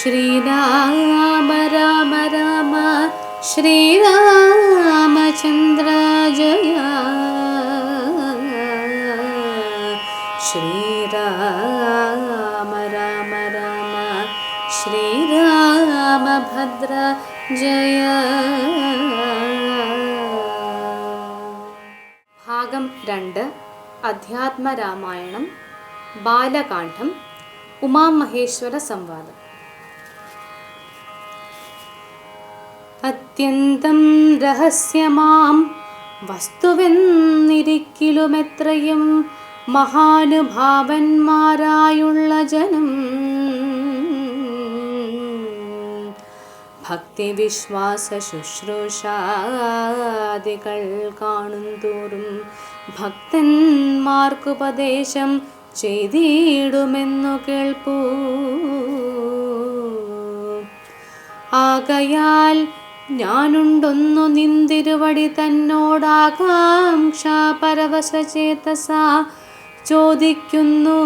ശ്രീരാമ രാമ രാമ ശ്രീരാമചന്ദ്ര ജയ. ശ്രീരാമ രാമ രാമ ശ്രീരാമഭദ്ര ജയ. ഭാഗം രണ്ട് അധ്യാത്മരാമായണം ബാലകാന്ഡം ഉമാമഹേശ്വര സംവാദം. അത്യന്തം രഹസ്യമാം. വസ്തുവെന്നിരിക്കിലുമെത്രയും മഹാനുഭാവന്മാരായുള്ള ജനം. ഭക്തിവിശ്വാസ ശുശ്രൂഷാദികൾ കാണും തോറും ഭക്തന്മാർക്കുപദേശം ചെയ്തിടുമെന്നു കേൾപ്പൂ ആകയാൽ ഞാനുണ്ടൊന്നു നിന്തിരുവടി തന്നോടാകാംക്ഷ പരവശചേതസ ചോദിക്കുന്നു.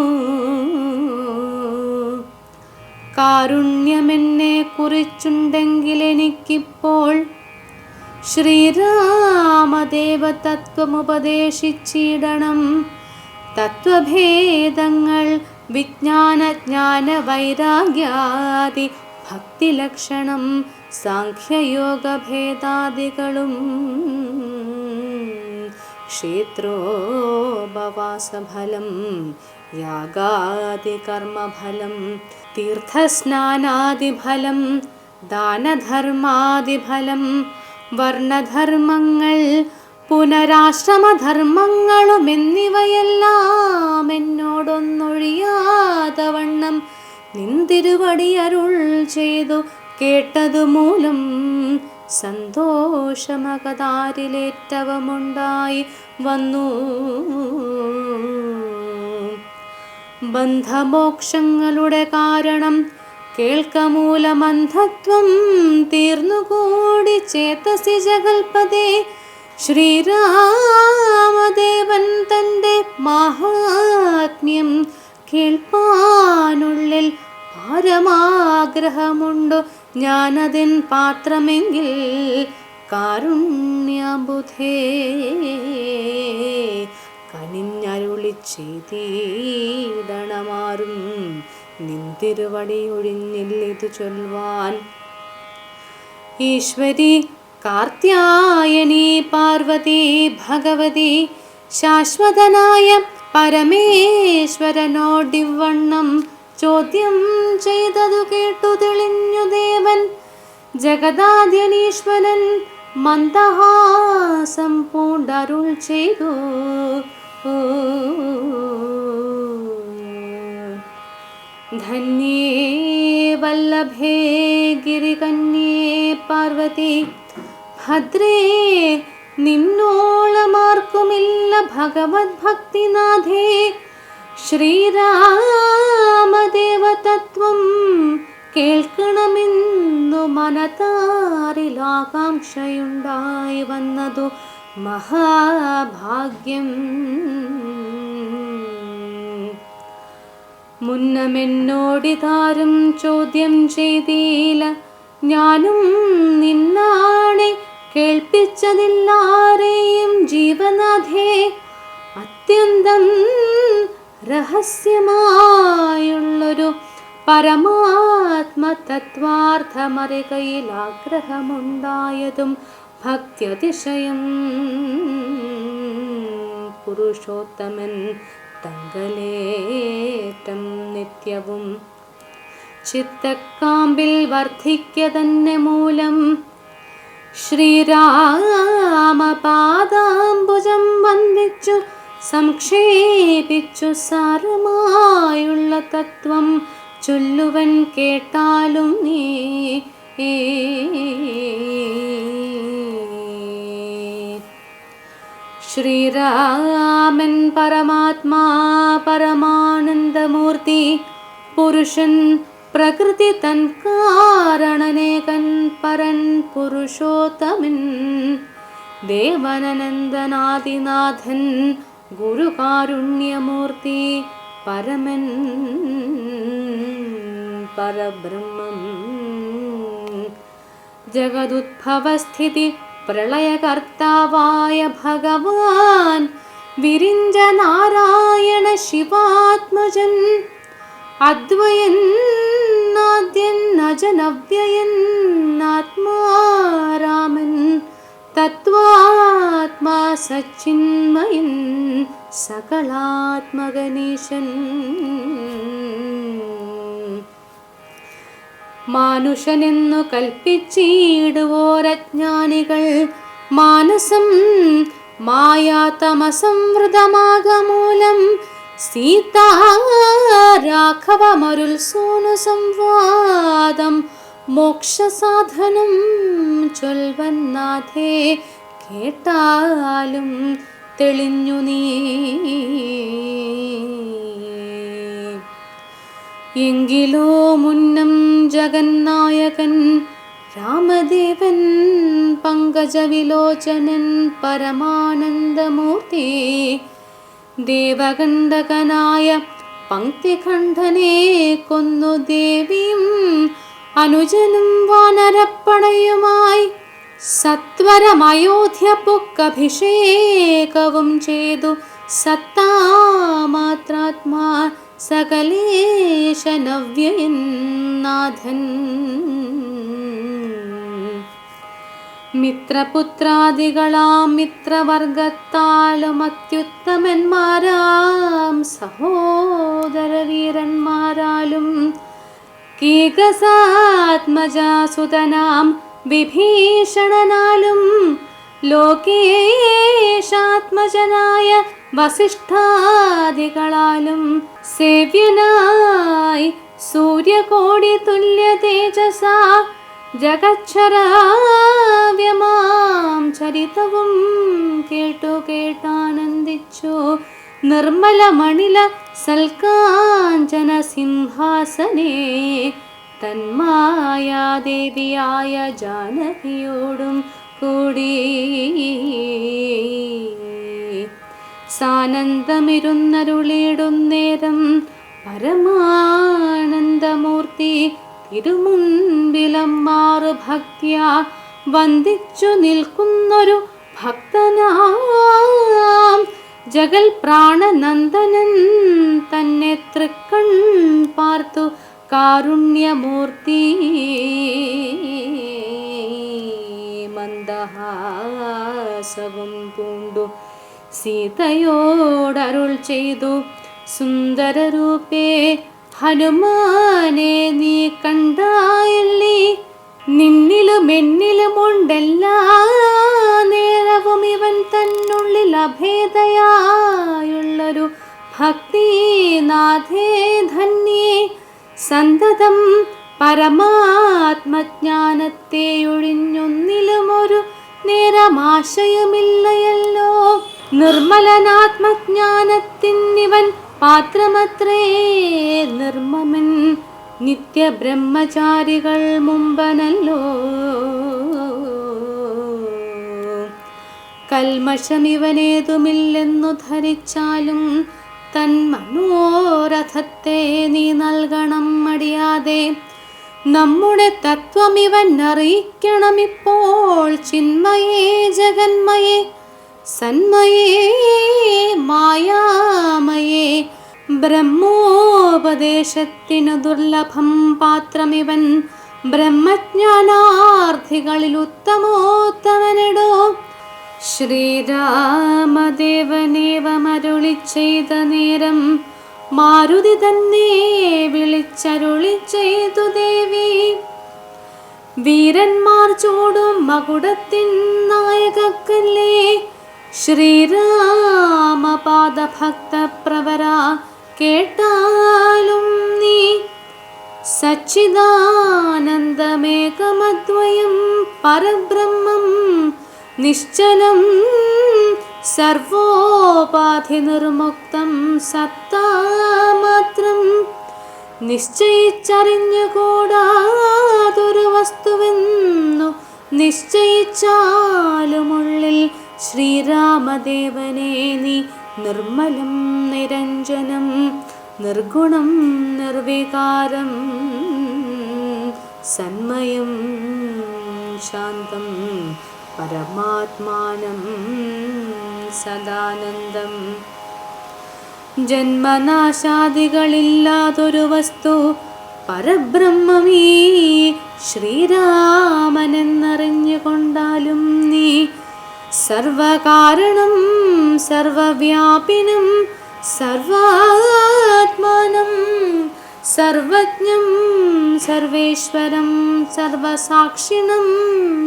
കാരുണ്യമെന്നെ കുറിച്ചുണ്ടെങ്കിൽ എനിക്കിപ്പോൾ ശ്രീരാമദേവ തത്വമുപദേശിച്ചിടണം തത്വഭേദങ്ങൾ വിജ്ഞാനജ്ഞാന വൈരാഗ്യാദി ഭക്തിലക്ഷണം സാഖ്യയോഗഭേദാദികളും ക്ഷേത്രോപവാസഫലം യാഗാദികർമ്മഫലം തീർത്ഥസ്നാനാദിഫലം ദാനധർമാദിഫലം വർണധർമ്മങ്ങൾ പുനരാശ്രമധർമ്മങ്ങളും എന്നിവയെല്ലാം എന്നോടൊന്നൊഴിയാതവണ്ണം നിന്തിരുവടി അരുൾ ചെയ്തു കേട്ടതു മൂലം സന്തോഷമകതാരിലേറ്റവമുണ്ടായി വന്നു. ബന്ധമോക്ഷങ്ങളുടെ കാരണം കേൾക്കമൂലമന്ധത്വം തീർന്നുകൂടി ചേതസി ജഗൽപതേ. ശ്രീരാമദേവൻ തന്റെ മഹാത്മ്യം കേൾപ്പാനുള്ളിൽ പരമാഗ്രഹമുണ്ടു ഞാനതിൻ പാത്രമെങ്കിൽ കാരുണ്യബുധേ. കനിഞ്ഞരുളി ചെയ്തീടണമാറും നിന്തിരുവടി ഒഴിഞ്ഞില്ലിതു ചൊൽവാൻ. ഈശ്വരി കാർത്യായനി പാർവതി ഭഗവതി ശാശ്വതനായ പരമേശ്വരനോടിവണ്ണം ചോദ്യം ചെയ്തതു കേട്ടു തെളിഞ്ഞു ദേവൻ. ജഗദാദ്യനീശ്വരൻ മന്ദഹാസം പൂണ്ടരുൾ ചെയ്തു. ധന്യേ വല്ലഭേ ഗിരികന്യേ പാർവതി ഭദ്രേ നിന്നോളമാർക്കുമില്ല ഭഗവത് ഭക്തിനാഥേ ശ്രീരാമദേവതത്വം കേൾക്കണമെന്നു മനതാരിലാകാംക്ഷയുണ്ടായി വന്നതു മഹാഭാഗ്യം. മുന്നമെന്നോടിതാരും ചോദ്യം ചെയ്തില്ല ഞാനും നിന്നാണെ കേൾപ്പിച്ചതില്ലാരെയും ജീവനാഥേ അത്യന്തം രഹസ്യമായുള്ളൊരു പരമാത്മതത്വാർത്ഥമറികയിൽ ആഗ്രഹമുണ്ടായതും ഭക്തിയതിശയം പുരുഷോത്തമൻ തങ്കലേറ്റം നിത്യവും. ചിത്തക്കാമ്പിൽ വർദ്ധിക്ക തന്നെ മൂലം ശ്രീരാമപാദാംബുജം വന്ദിച്ചു സംക്ഷേപിച്ചു സാരമായുള്ള തത്വം ചൊല്ലുവൻ കേട്ടാലും നീ ശ്രീരാമൻ പരമാത്മാ പരമാനന്ദമൂർത്തി പുരുഷൻ പ്രകൃതി തൻ കാരണനേകൻ പരൻ പുരുഷോത്തമൻ ദേവനനന്ദനാദിനാഥൻ ഗുരുകാരുണ്യമൂർത്തി പരമൻ പരബ്രഹ്മം. ജഗതുദ്ഭവസ്ഥിതി പ്രളയകർത്താവായ ഭഗവാൻ വിരിഞ്ച നാരായണ ശിവാത്മജൻ ആത്മാരാമൻ തത്വാത്മാ സച്ചിന്മയൻ സകളാത്മകനീശൻ മാനുഷനെന്നു കൽപ്പിച്ചിടുവോരജ്ഞാനികൾ മാനസം മായാതമസംവൃതമാകമൂലം സീതാരാഘവമരുൽ സോനു സംവാദം മോക്ഷസാധനം ചൊൽവന്നാഥേ കേട്ടാലും തെളിഞ്ഞു നീ. എങ്കിലോ മുന്നം ജഗന്നായകൻ രാമദേവൻ പങ്കജവിലോചനൻ പരമാനന്ദമൂർത്തി ദേവകണ്ഠകനായ പങ്ക്തിഖണ്ഡനെ കൊന്നു ദേവിയും അനുജനും വാനരപ്പടയുമായി സത്വരമയോധ്യ പൊക്കഭിഷേകവും ചെയ്തു. സത്താമാത്രാത്മാ സകലേശനവ്യയൻ നാഥൻ മിത്രപുത്രാദികളാം മിത്രവർഗത്താലും അത്യുത്തമന്മാരാം സഹോദരവീരന്മാരാലും കീകസാത്മജാസുതനാം വിഭീഷണനാലും ലോകേശാത്മജനായ വസിഷ്ഠാദികളാലും സേവ്യനായി സൂര്യകോടി തുല്യ തേജസാ ജഗച്ഛരാവ്യമാം ചരിതവും കേട്ടു കേട്ടാനന്ദിച്ചു. നിർമ്മല മണില സൽക്കാഞ്ചന സിംഹാസനേ തന്മായാദേവിയായ ജാനകിയോടും കൂടി സാനന്ദമിരുന്നരുളിയിടുന്നേരം പരമാനന്ദമൂർത്തി തിരുമുൻപിലമ്മാറ് ഭക്തിയ വന്ദിച്ചു നിൽക്കുന്നൊരു ഭക്തനാം. ജഗൽ പ്രാണനന്ദനൻ തന്നെ തൃക്കൺ പാർത്തു കാരുണ്യമൂർത്തി. മന്ദഹാസവും പൂണ്ടു. സീതയോടരുൾ ചെയ്തു സുന്ദരരൂപേ ഹനുമാനെ നീ കണ്ടായല്ലേ. നിന്നിലും എന്നിലും ഉണ്ടെല്ലാ. നേരവും ഇവൻ തന്നുള്ളിൽ അഭേദയായുള്ളൊരു ഭക്തി നാഥേ ധന്യേ. സന്തതം പരമാത്മജ്ഞാനത്തെ ഒഴിഞ്ഞൊന്നിലുമൊരു നേരമാശയമില്ലയല്ലോ. നിർമ്മലനാത്മജ്ഞാനത്തിനിവൻ പാത്രമത്രേ. നിർമ്മമൻ നിത്യബ്രഹ്മചാരികൾ മുമ്പനല്ലോ. കൽമഷമിവനേതുമില്ലെന്നു ധരിച്ചാലും തൻ മനോരഥത്തെ നീ നൽകണം മടിയാതെ. നമ്മുടെ തത്വം ഇവൻ അറിയിക്കണമിപ്പോൾ ചിന്മയേ ജഗന്മയേ സന്മയേ മായാമയേ. ബ്രഹ്മോപദേശത്തിനു ദുർലഭം പാത്രമിവൻ. ബ്രഹ്മജ്ഞാനാർത്ഥികളിൽ ഉത്തമോത്തമനിടോ ശ്രീരാമദേവനേവമരുളി ചെയ്ത നേരം മാരുതി തന്നെ വിളിച്ചരുളി ചെയ്തു ദേവി. വീരന്മാർ ചൂടും മകുടത്തിൻ നായകക്കല്ലേ. ശ്രീരാമപാദഭക്തപ്രവര കേട്ടാലും നീ സച്ചിദാനന്ദമേകമദ്വയം പരബ്രഹ്മം നിശ്ചലം സർവോപാധി നിർമുക്തം സത്താമാത്രം നിശ്ചയിച്ചറിഞ്ഞുകൂടാതൊരു വസ്തുവെന്നു നിശ്ചയിച്ചാലുമുള്ളിൽ ശ്രീരാമദേവനെ നീ നിർമ്മലം നിരഞ്ജനം നിർഗുണം നിർവികാരം സന്മയം ശാന്തം പരമാത്മാനം സദാനന്ദം. ജന്മനാശാദികളില്ലാതൊരു വസ്തു പരബ്രഹ്മമീ ശ്രീരാമനെന്നറിഞ്ഞുകൊണ്ടാലും നീ സർവകാരണം സർവവ്യാപിനം സർവാത്മാനം സർവജ്ഞം സർവേശ്വരം സർവസാക്ഷിണം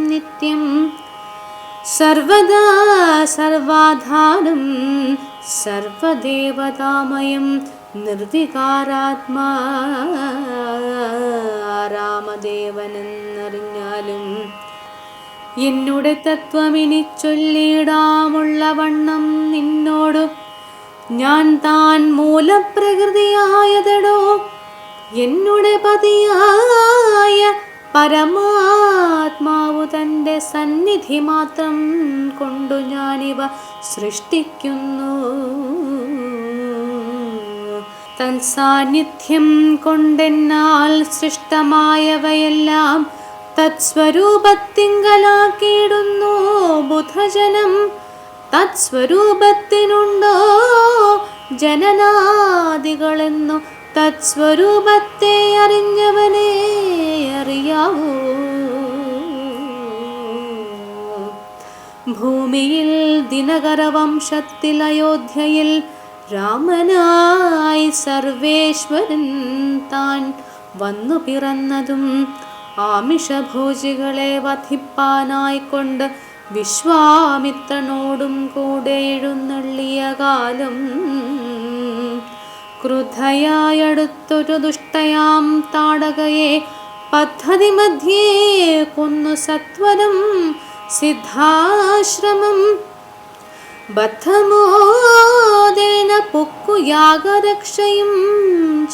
നിത്യം സർവദാ സർവാധാരം സർവദേവതാമയം നിർവികാരാത്മാ രാമദേവനെന്നറിഞ്ഞാലും എന്നുടെ തത്വമിനി ചൊല്ലിടാമുള്ള വണ്ണം നിന്നോടു. ഞാൻ താൻ മൂലപ്രകൃതിയായതടോ. എന്നുടെ പതിയായ പരമാത്മാവു തന്റെ സന്നിധി മാത്രം കൊണ്ടു ഞാനിവ സൃഷ്ടിക്കുന്നു. തൻ സാന്നിധ്യം കൊണ്ടെന്നാൽ സൃഷ്ടമായവയെല്ലാം തത്സ്വരൂപത്തിങ്കലാക്കിയിടുന്നു ബുധജനം. തത്സ്വരൂപത്തിനുണ്ടോ ജനനാദികളെന്നു? തത്സ്വരൂപത്തെ അറിഞ്ഞവനെ അറിയാവൂ. ഭൂമിയിൽ ദിനകരവംശത്തിൽ അയോധ്യയിൽ രാമനായി സർവേശ്വരൻ താൻ വന്നു പിറന്നതും ആമിഷഭോജികളെ വധിപ്പാനായിക്കൊണ്ട് വിശ്വാമിത്രനോടും കൂടെ എഴുന്നള്ളിയ കാലം ക്രുധയായടുത്തൊരു ദുഷ്ടയാം താടകയെ പദ്ധതി മധ്യേ കൊന്നു സത്വരം സിദ്ധാശ്രമം. ബദ്ധമോദേന പൊക്കുയാഗരക്ഷയും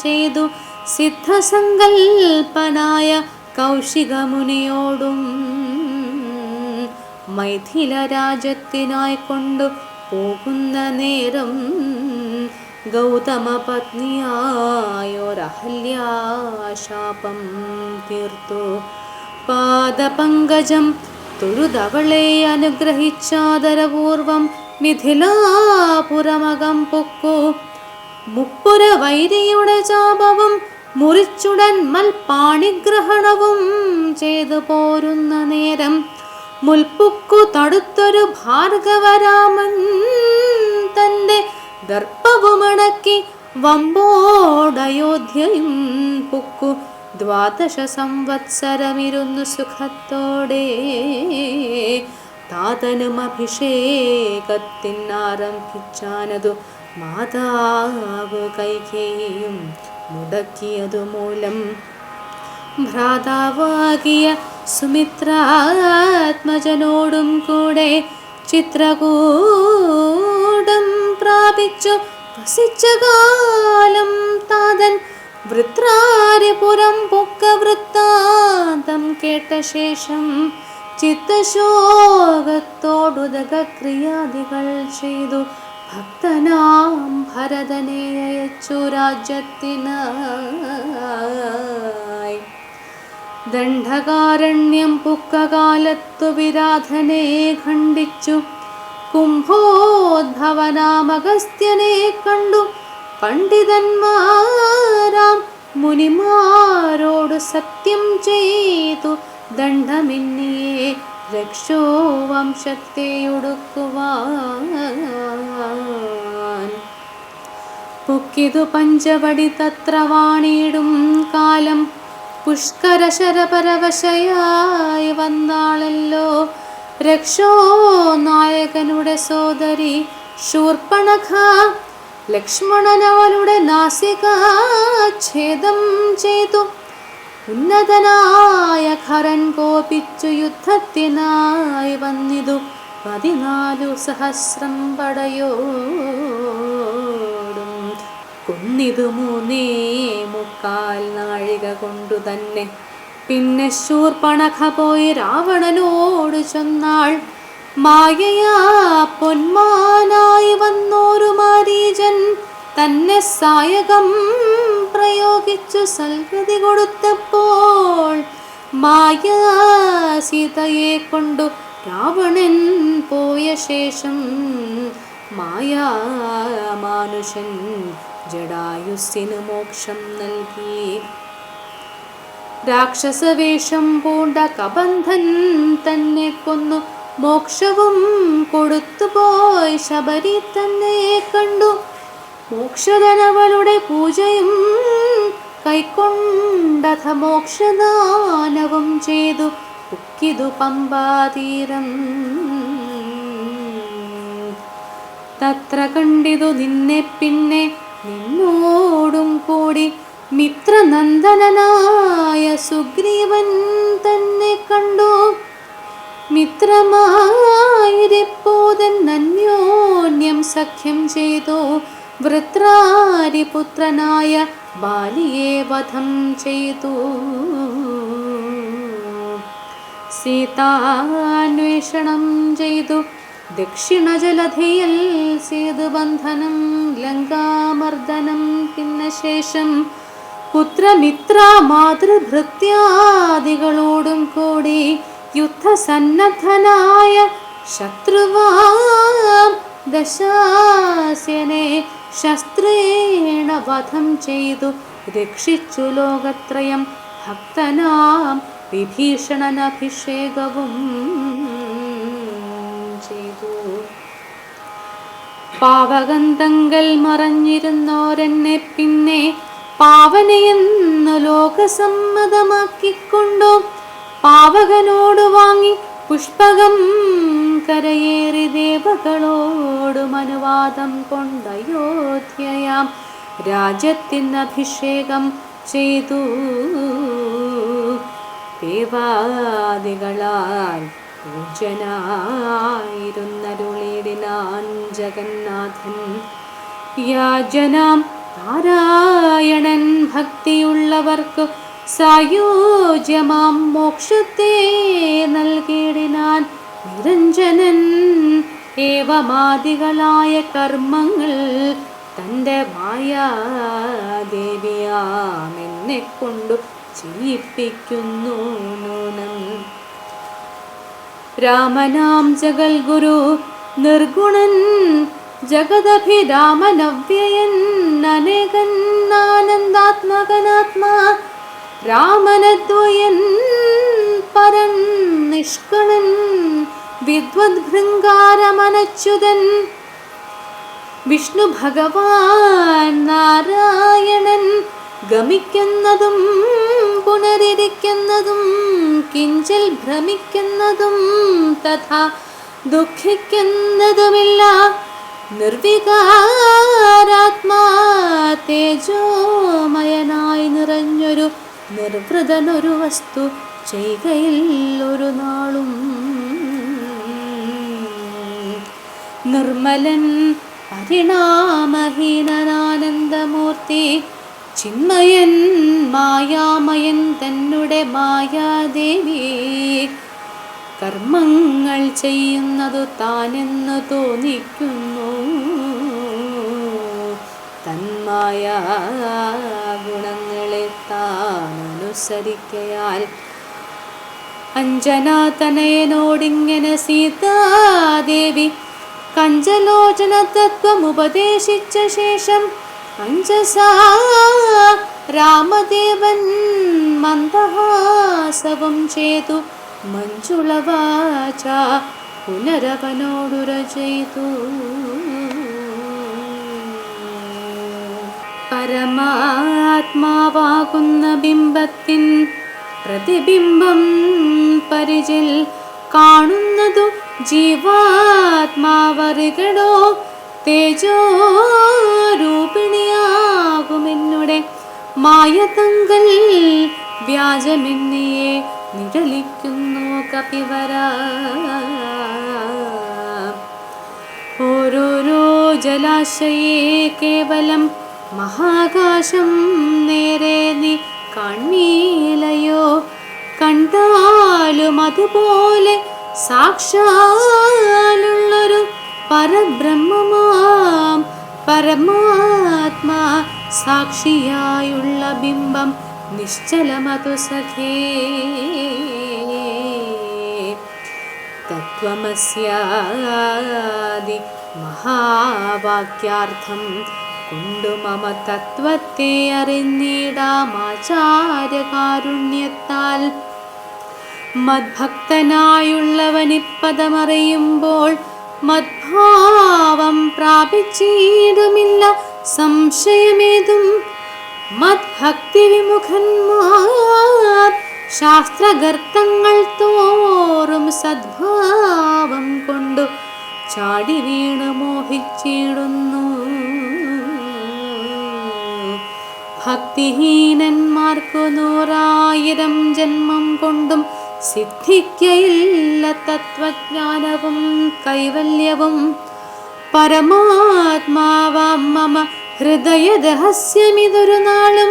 ചെയ്തു സിദ്ധസങ്കൽപ്പനായ കൗശികമുനിയോടും മൈഥില രാജ്യത്തിനായി കൊണ്ടു പോകുന്ന നേരം ഗൗതമ പത്നിയായൊരഹല്യാശാപം തീർത്തു. പാദപങ്കജം തൊഴുതവളെ അനുഗ്രഹിച്ചാദരപൂർവം മിഥിലാപുരമകം പൊക്കു. മുപ്പുര വൈരിയുടെ ചാപവും മുറിച്ചുടൻ മൽപാണിഗ്രഹണവും ചെയ്തു പോരുന്ന നേരം മുൽപ്പുക്കു തടുത്തൊരു ഭാർഗവരാമൻ തന്റെ ദർപ്പവുമടക്കി വമ്പോടയോധ്യയും പുക്കു ദ്വാദശ സംവത്സരമിരുന്നു സുഖത്തോടെ. താതനും അഭിഷേകത്തിനാരംഭിച്ചാനതു മാതാവ് കൈകേയും മുടക്കിയതു മൂലം ഭ്രാതാവാകിയ സുമിത്രാത്മജനോടും കൂടെ ചിത്രകൂടം പ്രാപിച്ചു. വസിച്ച കാലം താതൻ വൃത്രാരിപുരം പൊക്ക വൃത്താന്തം കേട്ട ശേഷം ചിത്തശോകത്തോടുദക്രിയാദികൾ ചെയ്തു. ഭക്തനാം ഭരതനെ അയച്ചു രാജ്യത്തിനായി ദണ്ഡകാരണ്യം പുക്കകാലത്തു വിരാധനെ ഖണ്ഡിച്ചു. കുംഭോദ്ഭവനാമഗസ്ത്യനെ കണ്ടു. പണ്ഡിതന്മാരാം മുനിമാരോട് സത്യം ചെയ്തു. ദണ്ഡമിന്നിയെ രക്ഷോ വംശത്തെയൊടുക്കുവാൻ പൊക്കിതു പഞ്ചവടി തത്ര വാണിയിടും കാലം പുഷ്കര ശരപരവശയായി വന്നാളല്ലോ. രക്ഷോ നായകനുടെ സോദരി ശൂർപ്പണഖ ലക്ഷ്മണനവളുടെ നാസിക ഛേദം ചെയ്തു. ഉന്നതനായ ഖരൻ കോപിച്ചു യുദ്ധത്തിനായി വന്നിതു പതിനാലു സഹസ്രം പടയോടും. കൊന്നിതു മൂന്നേ മുക്കാൽ നാഴിക കൊണ്ടു തന്നെ. പിന്നെ ശൂർപ്പണഖ പോയി രാവണനോട് ചെന്നാൾ മായയാ പൊന്മാനായി വന്നോരു മാരീജൻ തന്നെ സായകം പ്രയോഗിച്ചു സൽഗതി കൊടുത്തപ്പോൾ മായ സീതയെ കൊണ്ടു രാവണൻ പോയ ശേഷം മായാമാനുഷൻ ജഡായുസിന് മോക്ഷം നൽകി. രാക്ഷസവേഷം പൂണ്ട കബന്ധൻ തന്നെ കൊന്നു. മോക്ഷവും കൊടുത്തുപോയി ശബരി തന്നെ കണ്ടു. മോക്ഷധനവളുടെ പൂജയും കൈക്കൊണ്ടഥ മോക്ഷദാനവും ചെയ്തു. ഉക്കിതു പമ്പാതീരം. തത്ര കണ്ടിതു നിന്നെ പിന്നെ നിന്നോടും കൂടി. മിത്രനന്ദനായ സുഗ്രീവൻ തന്നെ കണ്ടു. മിത്രമായിരിപ്പോതൻ അന്യോന്യം സഖ്യം ചെയ്തു. വൃത്രാരിപുത്രനായ ബാലിയെ വധം ചെയ്തു. സീതാന്വേഷണം ചെയ്തു. ദക്ഷിണജലധിയിൽ സേതുബന്ധനം ലങ്കാമർദ്ദനം പിന്നെ ശേഷം പുത്രമിത്ര മാതൃഭൃത്യാദികളോടും കൂടി യുദ്ധസന്നദ്ധനായ ശത്രുവാം ദശാസ്യനെ ശസ്ത്രേണ വധം ചെയ്തു. രക്ഷിച്ചു ലോകത്രയം ഭക്തനാം. വിഭീഷണനഭിഷേകവും ചെയ്തു. പാവകന്തങ്കൽ മറഞ്ഞിരുന്നോരെന്നെ പിന്നെ പാവനയെന്നു ലോകസമ്മതമാക്കിക്കൊണ്ടു? പാവകനോട് വാങ്ങി പുഷ്പകം കരയേറി ദേവകളോടും അനുവാദം കൊണ്ടയോധ്യയാം രാജ്യത്തിന് അഭിഷേകം ചെയ്തു. ദേവാദികളാൽ പൂജനായിരുന്നരുളിടിനാൻ ജഗന്നാഥൻ. യാജനാം നാരായണൻ ഭക്തിയുള്ളവർക്ക് സായോജ്യമാം മോക്ഷത്തെ നൽകിയിടിനാൻ നിരഞ്ജനൻ ഏവമാദികളായ കർമ്മങ്ങൾ തന്റെ മായാദേവിയാമെന്നെ കൊണ്ടു ചെയ്യിപ്പിക്കുന്നു നൂനം രാമനാം ജഗൽ ഗുരു നിർഗുണൻ ജഗദഭിരാമനവ്യയൻ അനേകൻ ആനന്ദാത്മകനാത്മാ രാമനദ്വയൻ പരൻ നിഷ്കളൻ വിദ്വത് ഭൃംഗാരമനച്യുതൻ വിഷ്ണു ഭഗവാൻ നാരായണൻ ഗമിക്കുന്നതും പുനരിരിക്കുന്നതും കിഞ്ചൽ ഭ്രമിക്കുന്നതും തഥാ ദുഃഖിക്കുന്നതുമില്ല. നിർവികാരാത്മാ തേജോമയനായി നിറഞ്ഞൊരു നിർവൃതനൊരു വസ്തു ചെയ്കയിൽ ഒരു നാളും നിർമ്മലൻ പരിണാമഹീനനാനന്ദമൂർത്തി ചിന്മയൻ മായാമയൻ തന്നെ മായാദേവി. കർമ്മങ്ങൾ ചെയ്യുന്നതു താനെന്ന് തോന്നിക്കുന്നു. തന്മായ ഗുണങ്ങളെ താൻ അനുസരിക്കയാൽ അഞ്ജനാതനയനോടിങ്ങനെ സീതാദേവി കഞ്ചലോചന തത്വം ഉപദേശിച്ച ശേഷം അഞ്ജസാ രാമദേവൻ മന്ദഹാസവം ചെയ്തു. മഞ്ജുളവാച പുനരവനോടുര ചെയ്തു പരമാത്മാവാകുന്ന ബിംബത്തിൻ പ്രതിബിംബം പരിചിൽ കാണുന്നതു ജീവാത്മാവറികടോ തേജോ രൂപിണിയാകുമെന്നുടെ മായതങ്കൽ വ്യാജമെന്നിയെ നിഴലിക്കുന്നു കപിവര. ഓരോരോ ജലാശയേ കേവലം മഹാകാശം നേരെ നീ കണ്ണീലയോ കണ്ടാലും അതുപോലെ സാക്ഷാലുള്ളൊരു പരബ്രഹ്മമാം പരമാത്മാ സാക്ഷിയായുള്ള ബിംബം നിശ്ചലമതു സഖേ. തത്വമസ്യാദി മഹാവാക്യാർത്ഥം കൊണ്ടു മമ തത്വത്തെ അറിഞ്ഞിടാമാചാര്യകാരുണ്യത്താൽ മദ്ഭക്തനായുള്ളവനിപ്പദമറിയുമ്പോൾ മദ്ഭാവം പ്രാപിച്ചിടുമില്ല സംശയമേതും. മദ്ഭക്തി വിമുഖന്മാർ ശാസ്ത്രഗർത്തങ്ങൾ തോറും സദ്ഭാവം കൊണ്ടു ചാടി വീണ് മോഹിച്ചിടുന്നു. ഭക്തിഹീനന്മാർക്കു നൂറായിരം ജന്മം കൊണ്ടും സിദ്ധിക്കയില്ല തത്വജ്ഞാനവും കൈവല്യവും. പരമാത്മാവാം മമ ഹൃദയരഹസ്യമിതൊരു നാളും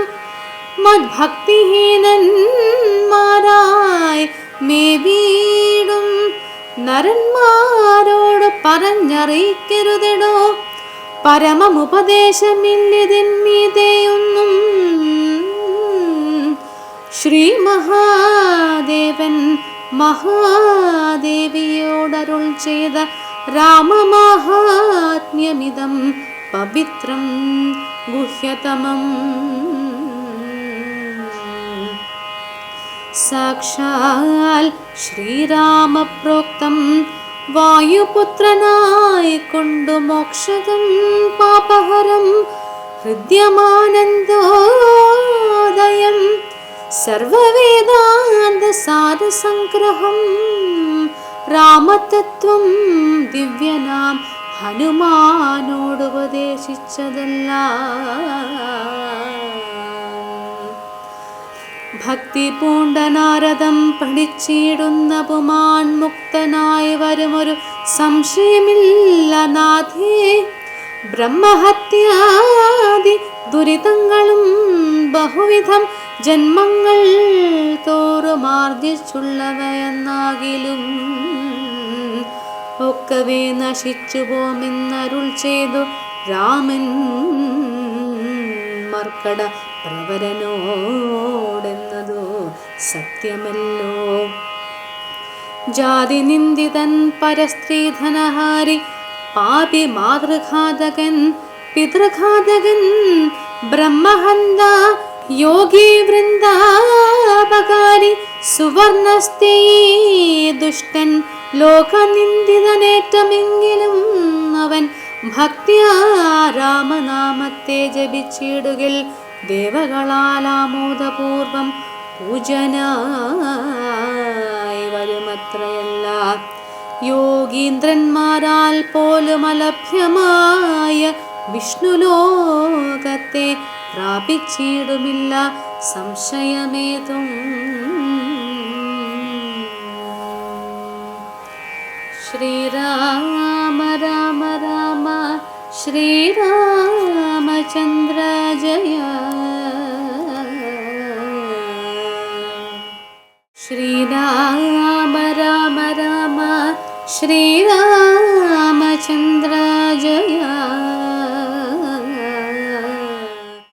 മദ്ഭക്തിഹീനന്മാരായി മേ വീടും നരന്മാരോട് പറഞ്ഞറിയിക്കരുതെടോ. പരമമുപദേശമില്ലതിന്മീതയൊന്നും ശ്രീ മഹാദേവൻ മഹാദേവിയോടരുൾ ചെയ്ത രാമമാഹാത്മ്യമിതം പവിത്രം ഗുഹ്യതമം. സാക്ഷാൽ ശ്രീരാമപ്രോക്തം വായുപുത്രനായി കൊണ്ടു മോക്ഷകം പാപഹരം ഹൃദ്യമാനന്ദോദയം സർവവേദാന്ത സാരസംഗ്രഹം രാമതത്വം ദിവ്യനാം ഹനുമാനോടുപദേശിച്ചതല്ല. ഭക്തി പൂണ്ട നാരദം പഠിച്ചിടുന്ന പുമാൻ മുക്തനായി വരുമൊരു സംശയമില്ല നാഥേ. ബ്രഹ്മഹത്യാദി ദുരിതങ്ങളും ബഹുവിധം ജന്മങ്ങൾ തോറുമാർജിച്ചുള്ളവയെന്നാകിലും ഒക്കവേ നശിച്ചു പോമെന്നരുൾ ചെയ്തു രാമൻ മർക്കട പ്രവരനോടെന്നതോ സത്യമല്ലോ. ജാതി നിന്ദിതൻ പരസ്ത്രീധനഹാരി പാപി മാതൃഘാതകൻ പിതൃഘാതകൻ ബ്രഹ്മഹന്ത യോഗി വൃന്ദാപകാരി സുവർണസ്ഥീ ദുഷ്ടൻ ലോകനിന്ദിതനേറ്റമെങ്കിലും അവൻ ഭക്തിയാ രാമനാമത്തെ ജപിച്ചിടുകിൽ ദേവകളാൽ ആമോദപൂർവം പൂജനായി വരുമത്രയല്ല. യോഗീന്ദ്രന്മാരാൽ പോലും അലഭ്യമായ വിഷ്ണുലോകത്തെ പ്രാപിച്ചിടുമില്ല. സംശയമേതും. ശ്രീരാമ രാമ രാമ ശ്രീരാമചന്ദ്ര ജയ. श्रीराम राम राम श्रीरामचन्द्र जया।